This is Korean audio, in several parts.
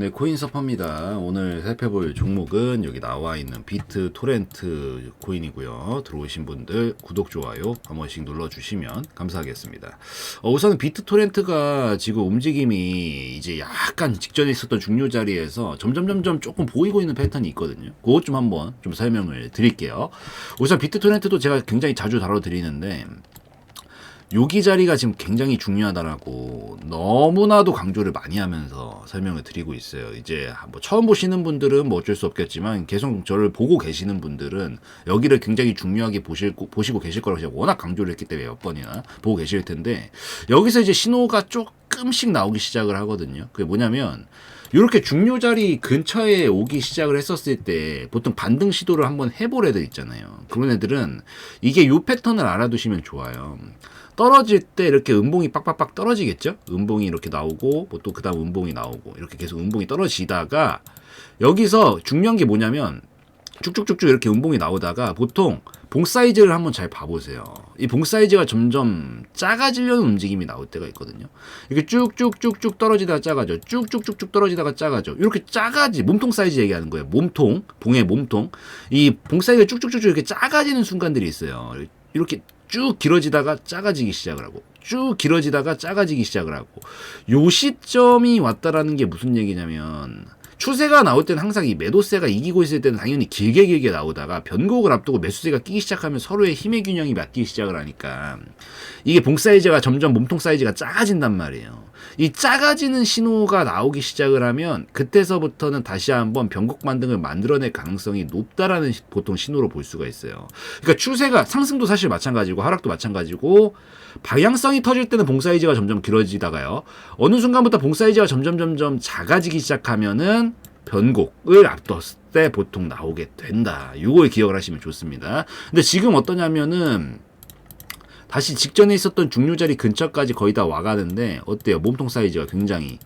네, 코인 서퍼입니다. 오늘 살펴볼 종목은 여기 나와 있는 비트 토렌트 코인이고요. 들어오신 분들 구독, 좋아요 한 번씩 눌러주시면 감사하겠습니다. 어, 우선 비트 토렌트가 지금 움직임이 이제 약간 직전에 있었던 중요 자리에서 점점 점점 조금 보이고 있는 패턴이 있거든요. 그것 좀 한번 좀 설명을 드릴게요. 우선 비트 토렌트도 제가 굉장히 자주 다뤄드리는데 여기 자리가 지금 굉장히 중요하다라고 너무나도 강조를 많이 하면서 설명을 드리고 있어요. 이제 뭐 처음 보시는 분들은 뭐 어쩔 수 없겠지만 계속 저를 보고 계시는 분들은 여기를 굉장히 중요하게 보실, 보시고 계실 거라고 제가 워낙 강조를 했기 때문에 몇 번이나 보고 계실 텐데 여기서 이제 신호가 조금씩 나오기 시작을 하거든요. 그게 뭐냐면 이렇게 중요 자리 근처에 오기 시작을 했었을 때 보통 반등 시도를 한번 해볼 애들 있잖아요. 그런 애들은 이게 요 패턴을 알아두시면 좋아요. 떨어질 때 이렇게 음봉이 빡빡빡 떨어지겠죠? 음봉이 이렇게 나오고 뭐 또 그다음 음봉이 나오고 이렇게 계속 음봉이 떨어지다가 여기서 중요한 게 뭐냐면 쭉쭉쭉쭉 이렇게 음봉이 나오다가 보통 봉 사이즈를 한번 잘 봐보세요. 이 봉 사이즈가 점점 작아지려는 움직임이 나올 때가 있거든요. 이렇게 쭉쭉쭉쭉 떨어지다가 작아져. 쭉쭉쭉쭉 떨어지다가 작아져. 이렇게 작아지, 몸통 사이즈 얘기하는 거예요. 몸통, 봉의 몸통. 이 봉 사이즈가 쭉쭉쭉쭉 이렇게 작아지는 순간들이 있어요. 이렇게 쭉 길어지다가 작아지기 시작을 하고 쭉 길어지다가 작아지기 시작을 하고 요 시점이 왔다라는 게 무슨 얘기냐면 추세가 나올 때는 항상 이 매도세가 이기고 있을 때는 당연히 길게 길게 나오다가 변곡을 앞두고 매수세가 끼기 시작하면 서로의 힘의 균형이 맞기 시작을 하니까 이게 봉 사이즈가 점점 몸통 사이즈가 작아진단 말이에요. 이 작아지는 신호가 나오기 시작을 하면 그때서부터는 다시 한번 변곡 반등을 만들어낼 가능성이 높다라는 시- 보통 신호로 볼 수가 있어요. 그러니까 추세가 상승도 사실 마찬가지고 하락도 마찬가지고 방향성이 터질 때는 봉 사이즈가 점점 길어지다가요. 어느 순간부터 봉 사이즈가 점점 점점 작아지기 시작하면은 변곡을 앞뒀을 때 보통 나오게 된다. 요걸 기억을 하시면 좋습니다. 근데 지금 어떠냐면은 다시 직전에 있었던 중요 자리 근처까지 거의 다 와가는데 어때요? 몸통 사이즈가 굉장히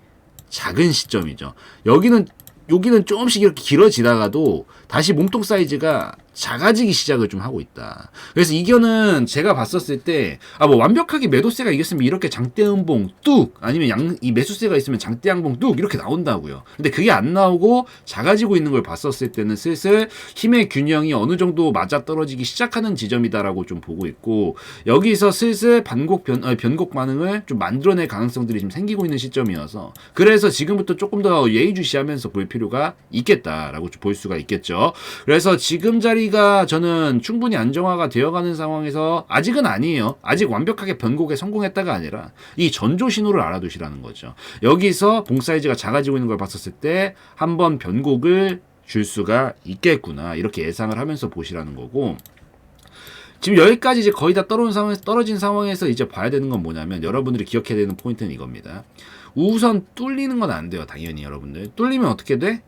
작은 시점이죠. 여기는 여기는 조금씩 이렇게 길어지다가도 다시 몸통 사이즈가 작아지기 시작을 좀 하고 있다. 그래서 이견은 제가 봤었을 때, 아, 뭐 완벽하게 매도세가 이겼으면 이렇게 장대 음봉 뚝, 아니면 양, 이 매수세가 있으면 장대 양봉 뚝, 이렇게 나온다고요. 근데 그게 안 나오고 작아지고 있는 걸 봤었을 때는 슬슬 힘의 균형이 어느 정도 맞아 떨어지기 시작하는 지점이다라고 좀 보고 있고, 여기서 슬슬 반곡 변, 어, 변곡 반응을 좀 만들어낼 가능성들이 지금 생기고 있는 시점이어서, 그래서 지금부터 조금 더 예의주시하면서 볼 필요가 있겠다라고 좀 볼 수가 있겠죠. 그래서 지금 자리 가 저는 충분히 안정화가 되어가는 상황에서 아직은 아니에요. 아직 완벽하게 변곡에 성공했다가 아니라 이 전조 신호를 알아두시라는 거죠. 여기서 봉 사이즈가 작아지고 있는 걸 봤었을 때 한번 변곡을 줄 수가 있겠구나 이렇게 예상을 하면서 보시라는 거고 지금 여기까지 이제 거의 다 떨어진 상황에서 떨어진 상황에서 이제 봐야 되는 건 뭐냐면 여러분들이 기억해야 되는 포인트는 이겁니다. 우선 뚫리는 건 안 돼요. 당연히 여러분들. 뚫리면 어떻게 돼?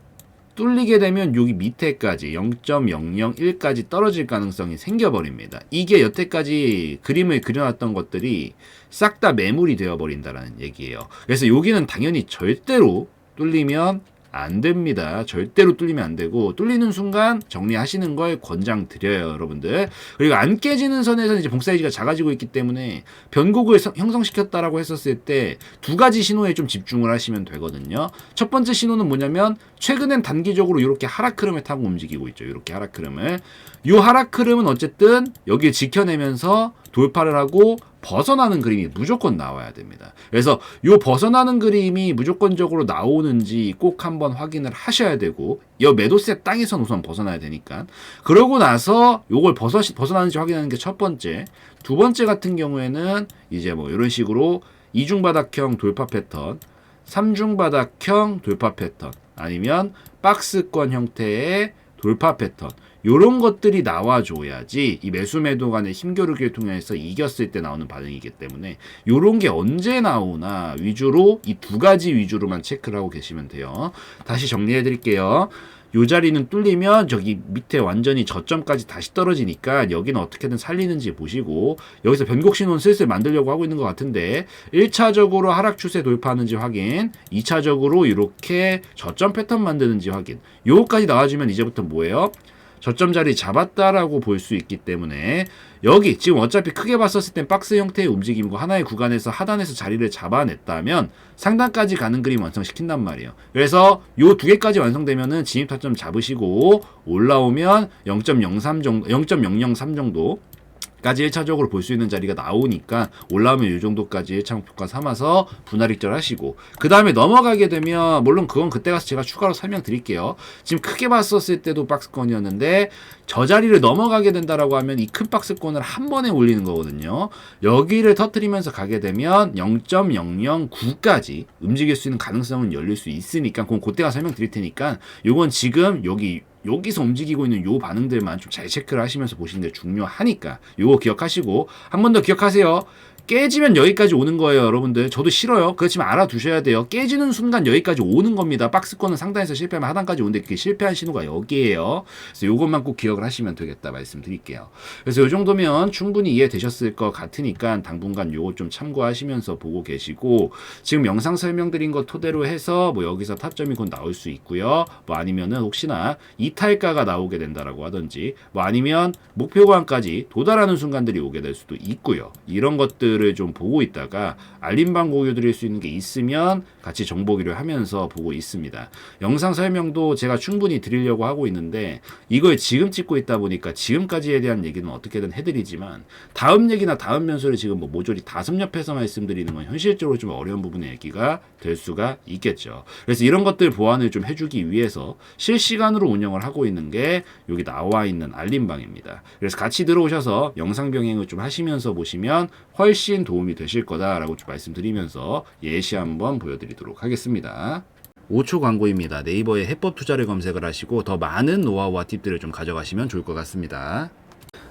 뚫리게 되면 여기 밑에까지 0.001까지 떨어질 가능성이 생겨버립니다. 이게 여태까지 그림을 그려놨던 것들이 싹 다 매물이 되어버린다라는 얘기예요. 그래서 여기는 당연히 절대로 뚫리면 안 됩니다. 절대로 뚫리면 안 되고 뚫리는 순간 정리하시는 걸 권장드려요, 여러분들. 그리고 안 깨지는 선에서는 이제 봉 사이즈가 작아지고 있기 때문에 변곡을 성- 형성시켰다라고 했었을 때 두 가지 신호에 좀 집중을 하시면 되거든요. 첫 번째 신호는 뭐냐면 최근엔 단기적으로 이렇게 하락 흐름을 타고 움직이고 있죠. 이렇게 하락 흐름을. 이 하락 흐름은 어쨌든 여기에 지켜내면서 돌파를 하고 벗어나는 그림이 무조건 나와야 됩니다. 그래서 이 벗어나는 그림이 무조건적으로 나오는지 꼭 한번 확인을 하셔야 되고 이 매도세 땅에선 우선 벗어나야 되니까 그러고 나서 요걸 벗어 벗어나는지 확인하는 게 첫 번째. 두 번째 같은 경우에는 이제 뭐 이런 식으로 이중 바닥형 돌파 패턴, 삼중 바닥형 돌파 패턴, 아니면 박스권 형태의 돌파 패턴. 요런 것들이 나와줘야지 이 매수 매도 간의 힘겨루기를 통해서 이겼을 때 나오는 반응이기 때문에 요런 게 언제 나오나 위주로 이 두 가지 위주로만 체크를 하고 계시면 돼요. 다시 정리해 드릴게요. 요 자리는 뚫리면 저기 밑에 완전히 저점까지 다시 떨어지니까 여기는 어떻게든 살리는지 보시고 여기서 변곡 신호는 슬슬 만들려고 하고 있는 것 같은데 1차적으로 하락 추세 돌파하는지 확인 2차적으로 이렇게 저점 패턴 만드는지 확인 요거까지 나와주면 이제부터 뭐예요? 저점 자리 잡았다라고 볼 수 있기 때문에 여기 지금 어차피 크게 봤었을 땐 박스 형태의 움직임이고 하나의 구간에서 하단에서 자리를 잡아냈다면 상단까지 가는 그림 완성시킨단 말이에요. 그래서 요 두 개까지 완성되면은 진입 타점 잡으시고 올라오면 0.03 정도, 0.003 정도 까지 1차적으로 볼 수 있는 자리가 나오니까 올라오면 이 정도까지 1차 목표가 삼아서 분할 익절 하시고 그 다음에 넘어가게 되면 물론 그건 그때 가서 제가 추가로 설명드릴게요. 지금 크게 봤었을 때도 박스권이었는데 저 자리를 넘어가게 된다라고 하면 이 큰 박스권을 한 번에 올리는 거거든요. 여기를 터트리면서 가게 되면 0.009까지 움직일 수 있는 가능성은 열릴 수 있으니까 그건 그때가 설명드릴 테니까 요건 지금 여기 여기서 움직이고 있는 요 반응들만 좀 잘 체크를 하시면서 보시는 게 중요하니까 요거 기억하시고 한 번 더 기억하세요. 깨지면 여기까지 오는 거예요, 여러분들. 저도 싫어요. 그렇지만 알아두셔야 돼요. 깨지는 순간 여기까지 오는 겁니다. 박스권은 상단에서 실패하면 하단까지 오는데 그게 실패한 신호가 여기에요. 그래서 요것만 꼭 기억을 하시면 되겠다 말씀드릴게요. 그래서 요 정도면 충분히 이해되셨을 것 같으니까 당분간 요거 좀 참고하시면서 보고 계시고 지금 영상 설명드린 것 토대로 해서 뭐 여기서 타점이 곧 나올 수 있고요. 뭐 아니면은 혹시나 이탈가가 나오게 된다라고 하든지 뭐 아니면 목표관까지 도달하는 순간들이 오게 될 수도 있고요. 이런 것들 을 좀 보고 있다가 알림방 공유 드릴 수 있는 게 있으면 같이 정보 기를 하면서 보고 있습니다. 영상 설명도 제가 충분히 드리려고 하고 있는데 이걸 지금 찍고 있다 보니까 지금까지에 대한 얘기는 어떻게든 해드리지만 다음 얘기나 다음 면소를 지금 뭐 모조리 다 섭렵해서 말씀드리는 건 현실적으로 좀 어려운 부분의 얘기가 될 수가 있겠죠. 그래서 이런 것들 보완을 좀 해주기 위해서 실시간으로 운영을 하고 있는 게 여기 나와 있는 알림방입니다. 그래서 같이 들어오셔서 영상 병행을 좀 하시면서 보시면 훨씬 도움이 되실 거다라고 좀 말씀드리면서 예시 한번 보여드리도록 하겠습니다. 5초 광고입니다. 네이버에 해법 투자를 검색을 하시고 더 많은 노하우와 팁들을 좀 가져가시면 좋을 것 같습니다.